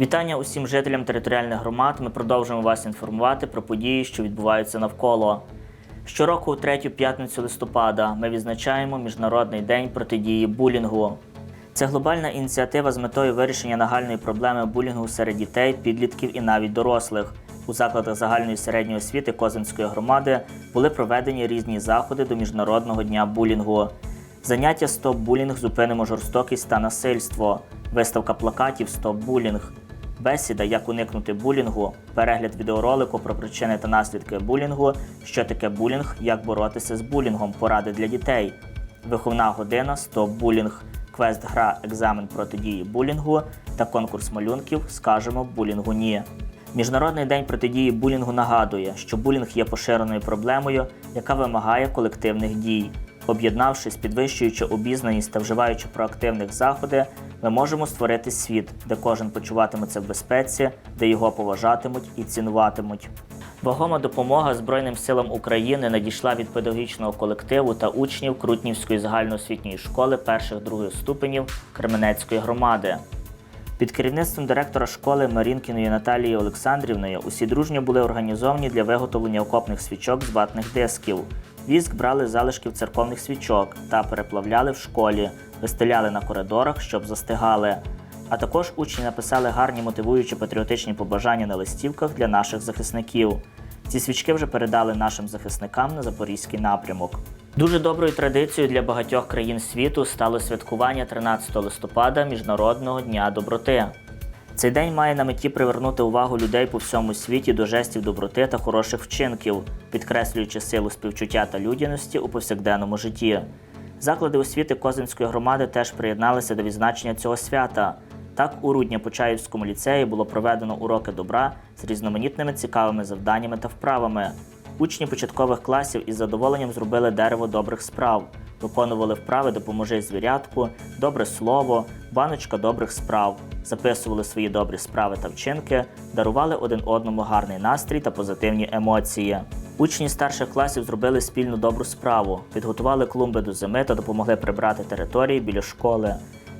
Вітання усім жителям територіальних громад. Ми продовжуємо вас інформувати про події, що відбуваються навколо. Щороку, у третю п'ятницю листопада, ми відзначаємо Міжнародний день протидії булінгу. Це глобальна ініціатива з метою вирішення нагальної проблеми булінгу серед дітей, підлітків і навіть дорослих. У закладах загальної середньої освіти Козинської громади були проведені різні заходи до Міжнародного дня булінгу. Заняття Стоп булінг зупинимо жорстокість та насильство. Виставка плакатів Стоп булінг. Бесіда, як уникнути булінгу, перегляд відеоролику про причини та наслідки булінгу, що таке булінг, як боротися з булінгом, поради для дітей, виховна година Стоп булінг, квест гра екзамен протидії булінгу та конкурс малюнків Скажемо булінгу ні. Міжнародний день протидії булінгу нагадує, що булінг є поширеною проблемою, яка вимагає колективних дій. Об'єднавшись, підвищуючи обізнаність та вживаючи проактивних заходи, ми можемо створити світ, де кожен почуватиметься в безпеці, де його поважатимуть і цінуватимуть. Вагома допомога Збройним силам України надійшла від педагогічного колективу та учнів Крутнівської загальноосвітньої школи перших других ступенів Кременецької громади. Під керівництвом директора школи Марінкіної Наталії Олександрівної усі дружньо були організовані для виготовлення окопних свічок з ватних дисків. Віск брали залишків церковних свічок та переплавляли в школі, вистеляли на коридорах, щоб застигали. А також учні написали гарні мотивуючі патріотичні побажання на листівках для наших захисників. Ці свічки вже передали нашим захисникам на запорізький напрямок. Дуже доброю традицією для багатьох країн світу стало святкування 13 листопада Міжнародного дня доброти. Цей день має на меті привернути увагу людей по всьому світі до жестів доброти та хороших вчинків, підкреслюючи силу співчуття та людяності у повсякденному житті. Заклади освіти Козинської громади теж приєдналися до відзначення цього свята. Так, у Рудня-Почаївському ліцеї було проведено уроки добра з різноманітними цікавими завданнями та вправами. Учні початкових класів із задоволенням зробили дерево добрих справ, виконували вправи Допоможи звірятку, добре слово, баночка добрих справ, записували свої добрі справи та вчинки, дарували один одному гарний настрій та позитивні емоції. Учні старших класів зробили спільну добру справу, підготували клумби до зими та допомогли прибрати території біля школи.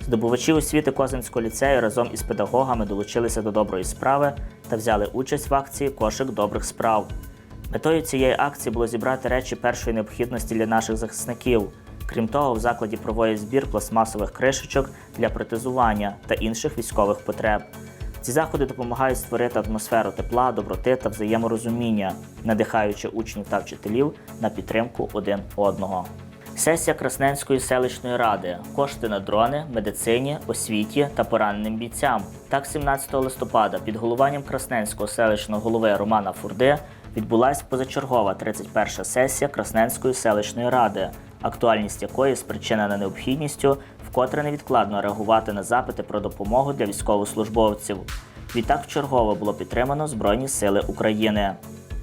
Здобувачі освіти Козинського ліцею разом із педагогами долучилися до доброї справи та взяли участь в акції Кошик добрих справ. Метою цієї акції було зібрати речі першої необхідності для наших захисників. Крім того, в закладі проводять збір пластмасових кришечок для протезування та інших військових потреб. Ці заходи допомагають створити атмосферу тепла, доброти та взаєморозуміння, надихаючи учнів та вчителів на підтримку один одного. Сесія Красненської селищної ради, кошти на дрони, медицині, освіті та пораненим бійцям. Так, 17 листопада під головуванням Красненського селищного голови Романа Фурди відбулася позачергова 31 сесія Красненської селищної ради, актуальність якої спричинена необхідністю вкотре невідкладно реагувати на запити про допомогу для військовослужбовців. Відтак вчергово було підтримано Збройні Сили України.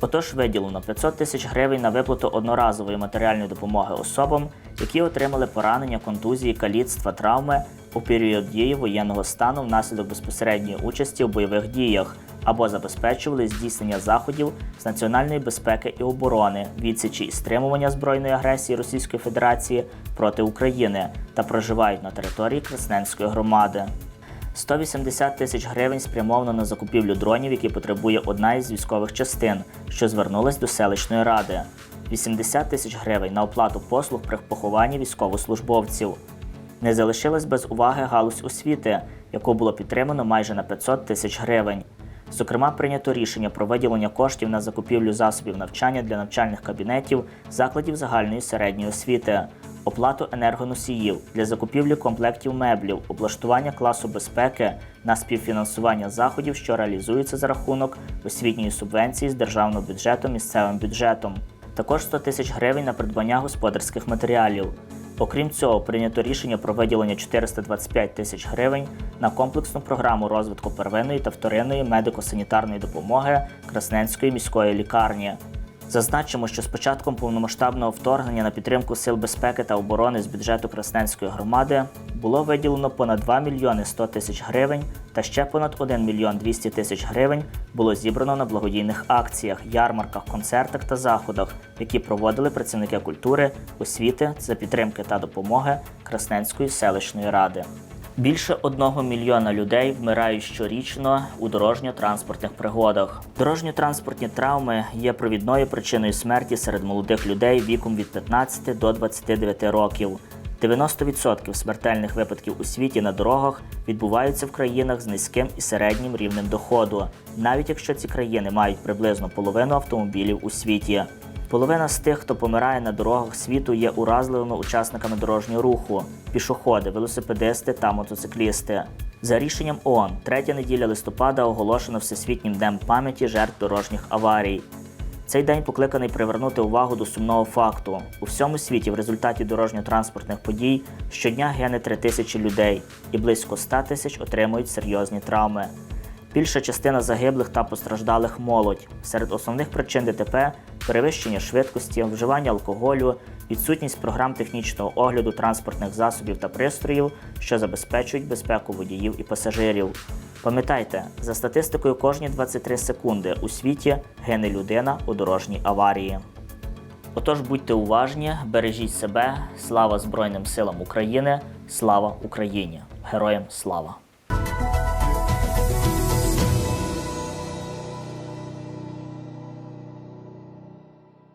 Отож виділено 500 тисяч гривень на виплату одноразової матеріальної допомоги особам, які отримали поранення, контузії, каліцтва, травми у період дії воєнного стану внаслідок безпосередньої участі у бойових діях або забезпечували здійснення заходів з національної безпеки і оборони, відсічі і стримування збройної агресії Російської Федерації проти України та проживають на території Красненської громади. 180 тисяч гривень спрямовано на закупівлю дронів, які потребує одна із військових частин, що звернулась до селищної ради. 80 тисяч гривень на оплату послуг при похованні військовослужбовців. Не залишилась без уваги галузь освіти, яку було підтримано майже на 500 тисяч гривень. Зокрема, прийнято рішення про виділення коштів на закупівлю засобів навчання для навчальних кабінетів закладів загальної середньої освіти, оплату енергоносіїв для закупівлі комплектів меблів, облаштування класу безпеки на співфінансування заходів, що реалізуються за рахунок освітньої субвенції з державного бюджету місцевим бюджетом. Також 100 тисяч гривень на придбання господарських матеріалів. Окрім цього, прийнято рішення про виділення 425 тисяч гривень на комплексну програму розвитку первинної та вторинної медико-санітарної допомоги Красненської міської лікарні. Зазначимо, що з початком повномасштабного вторгнення на підтримку сил безпеки та оборони з бюджету Красненської громади було виділено понад 2 мільйони 100 тисяч гривень та ще понад 1 мільйон 200 тисяч гривень було зібрано на благодійних акціях, ярмарках, концертах та заходах, які проводили працівники культури, освіти за підтримки та допомоги Красненської селищної ради. Більше одного мільйона людей вмирають щорічно у дорожньо-транспортних пригодах. Дорожньо-транспортні травми є провідною причиною смерті серед молодих людей віком від 15 до 29 років. 90% смертельних випадків у світі на дорогах відбуваються в країнах з низьким і середнім рівнем доходу, навіть якщо ці країни мають приблизно половину автомобілів у світі. Половина з тих, хто помирає на дорогах світу, є уразливими учасниками дорожнього руху: пішоходи, велосипедисти та мотоциклісти. За рішенням ООН, третя неділя листопада оголошено Всесвітнім днем пам'яті жертв дорожніх аварій. Цей день покликаний привернути увагу до сумного факту. У всьому світі в результаті дорожньо-транспортних подій щодня гине 3 тисячі людей і близько 100 тисяч отримують серйозні травми. Більша частина загиблих та постраждалих молодь. Серед основних причин ДТП перевищення швидкості, вживання алкоголю, відсутність програм технічного огляду транспортних засобів та пристроїв, що забезпечують безпеку водіїв і пасажирів. Пам'ятайте, за статистикою, кожні 23 секунди у світі гине людина у дорожній аварії. Отож будьте уважні, бережіть себе, слава Збройним силам України, слава Україні! Героям слава!